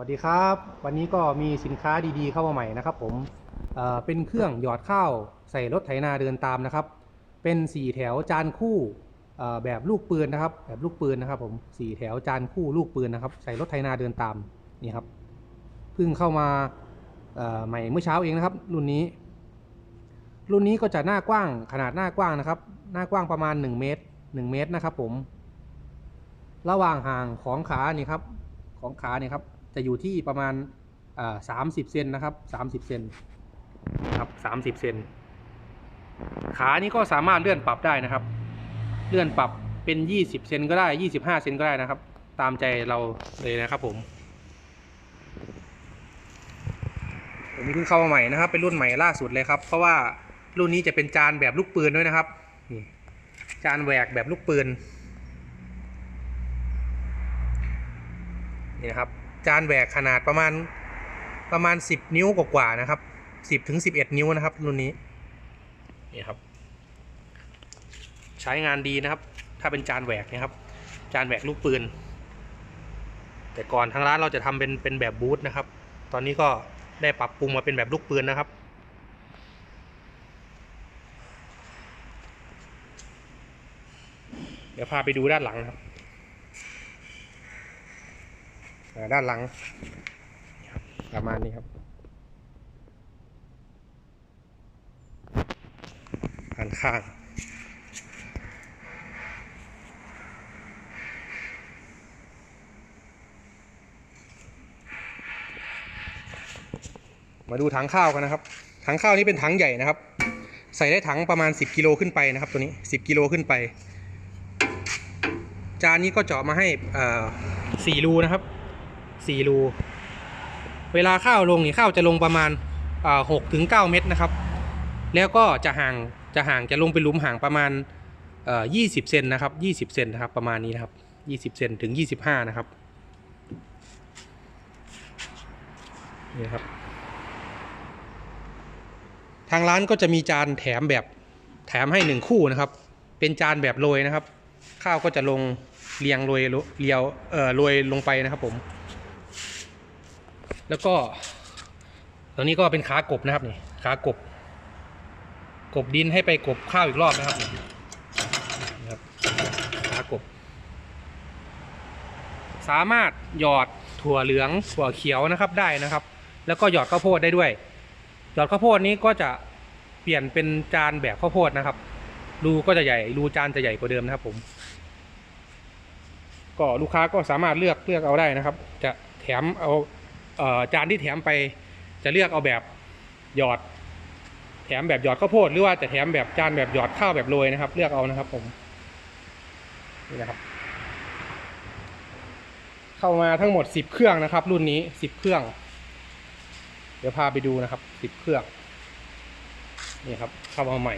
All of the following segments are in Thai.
วัสดีครับ วันนี้ก็มีสินค้าดีๆเข้ามาใหม่นะครับ ผมเเป็นเครื่องหยอดข้าวใส่รถไถนาเดินตามนะครับ เป็นสี่แถวจานคู่แบบลูกปืนนะครับ แบบลูกปืนนะครับ ผมสี่แถวจานคู่ลูกปืนนะครับ ใส่รถไถนาเดินตามนี่ครับเพิ่งเข้ามาใหม่เมื่อเช้าเองนะครับ รุ่นนี้ รุ่นนี้ก็จะหน้ากว้างขนาดหน้ากว้างนะครับ หน้ากว้างประมาณ 1 เมตร 1 เมตรนะครับ ผม ระหว่างห่างของขานี่ครับ ของขาเนี่ยครับ จะอยู่ที่ประมาณสามสิบเซนนะครับสามสิบเซนครับสามสิบเซนขานี่ก็สามารถเลื่อนปรับได้นะครับ เลื่อนปรับเป็นยี่สิบเซนก็ได้ยี่สิบห้าเซนก็ได้นะครับ ตามใจเราเลยนะครับผมตัวนี้เพิ่งเข้ามาใหม่นะครับ เป็นรุ่นใหม่ล่าสุดเลยครับ เพราะว่ารุ่นนี้จะเป็นจานแบบลูกปืนด้วยนะครับนี่จานแหวกแบบลูกปืนนี่นะครับ จานแหวกขนาดประมาณประมาณ 10 นิ้วกว่าๆนะครับ 10ถึง11 นิ้วนะครับรุ่นนี้นี่ครับ ใช้งานดีนะครับ ถ้าเป็นจานแหวกนะครับ จานแหวกลูกปืน แต่ก่อนทางร้านเราจะทำเป็นเป็นแบบบูทนะครับ ตอนนี้ก็ได้ปรับปรุงมาเป็นแบบลูกปืนนะครับเดี๋ยวพาไปดูด้านหลังนะครับ อ่า ด้านหลัง ประมาณนี้ครับด้านข้างมาดูถังข้าวกันนะครับ ถังข้าวนี้เป็นถังใหญ่นะครับ ใส่ได้ถังประมาณ 10กิโลขึ้นไปนะครับ ตัวนี้ 10กิโลขึ้นไป จานนี้ก็เจาะมาให้สี่รูนะครับ สี่รูเวลาข้าวลงนี่ข้าวจะลงประมาณหกถึงเก้าเมตรนะครับ แล้วก็จะห่างจะห่างจะลงไปหลุมห่างประมาณยี่สิบเซนนะครับยี่สิบเซนนะครับประมาณนี้นะครับยี่สิบเซนถึงยี่สิบห้านะครับนี่ครับ ทางร้านก็จะมีจานแถมแบบแถมให้หนึ่งคู่นะครับ เป็นจานแบบโรยนะครับ ข้าวก็จะลงเรียงโรยเรียวเอ่อโรยลงไปนะครับผม แล้วก็ตอนนี้ก็เป็นขากบนะครับนี่ขากบ กบดินให้ไปกบข้าวอีกรอบนะครับนี่นะครับขากบ สามารถหยอดถั่วเหลืองถั่วเขียวนะครับได้นะครับ แล้วก็หยอดข้าวโพดได้ด้วย หยอดข้าวโพดนี้ก็จะเปลี่ยนเป็นจานแบบข้าวโพดนะครับรูก็จะใหญ่รูจานจะใหญ่กว่าเดิมนะครับผม ก็ลูกค้าก็สามารถเลือกเลือกเอาได้นะครับ จะแถมเอา จานที่แถมไปจะเลือกเอาแบบหยอด แถมแบบหยอดข้าวโพดหรือว่าจะแถมแบบจานแบบหยอดข้าวแบบโรยนะครับ เลือกเอานะครับผมนี่นะครับ เข้ามาทั้งหมด10เครื่องนะครับ รุ่นนี้10เครื่อง เดี๋ยวพาไปดูนะครับ10เครื่องนี่ครับเข้ามาใหม่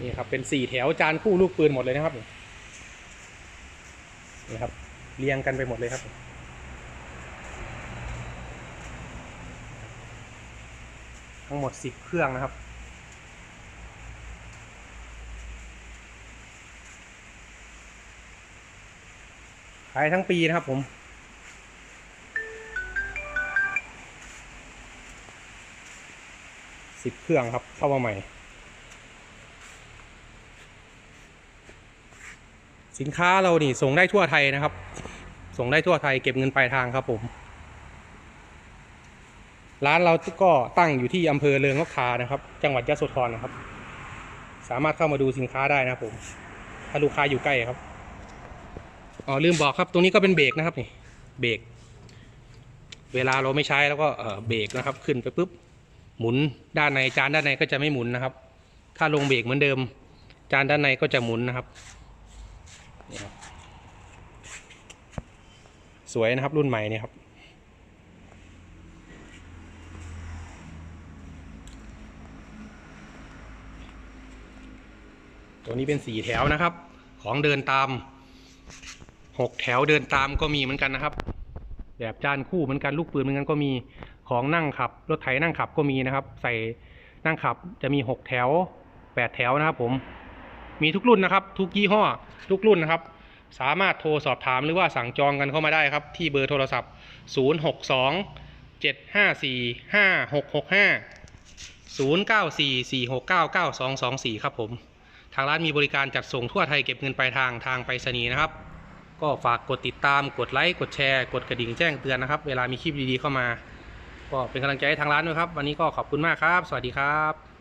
นี่ครับเป็นสี่แถวจานคู่ลูกปืนหมดเลยนะครับนี่ครับ เรียงกันไปหมดเลยครับ ทั้งหมดสิบเครื่องนะครับ ขายทั้งปีนะครับผมสิบเครื่องครับเข้ามาใหม่ สินค้าเรานี่ส่งได้ทั่วไทยนะครับ ส่งได้ทั่วไทยเก็บเงินปลายทางครับผม ร้านเราก็ตั้งอยู่ที่อำเภอเริงนกทานะครับ จังหวัดยะโสธรนะครับ สามารถเข้ามาดูสินค้าได้นะครับผม ถ้าลูกค้าอยู่ใกล้ครับ อ๋อลืมบอกครับ ตรงนี้ก็เป็นเบรกนะครับนี่ เบรก เวลาเราไม่ใช้แล้วก็เออเบรกนะครับ ขึ้นไปปุ๊บ หมุนด้านในจานด้านในก็จะไม่หมุนนะครับ ถ้าลงเบรกเหมือนเดิม จานด้านในก็จะหมุนนะครับ นี่ครับสวยนะครับรุ่นใหม่นี่ครับ ตัวนี้เป็นสี่แถวนะครับ ของเดินตามหกแถวเดินตามก็มีเหมือนกันนะครับ แบบจานคู่เหมือนกันลูกปืนเหมือนกันก็มีของนั่งขับ รถไถนั่งขับก็มีนะครับ ใส่นั่งขับจะมีหกแถวแปดแถวนะครับผม มีทุกรุ่นนะครับ ทุกยี่ห้อ ทุกรุ่นนะครับ สามารถโทรสอบถามหรือว่าสั่งจองกันเข้ามาได้ครับ ที่เบอร์โทรศัพท์ 062 754 5665 0944699224 ครับผม ทางร้านมีบริการจัดส่งทั่วไทยเก็บเงินปลายทางทางไปรษณีย์นะครับ ก็ฝากกดติดตามกดไลค์กดแชร์ กดกระดิ่งแจ้งเตือนนะครับ เวลามีคลิปดีๆเข้ามา ก็เป็นกำลังใจให้ทางร้านด้วยครับ วันนี้ก็ขอบคุณมากครับ สวัสดีครับ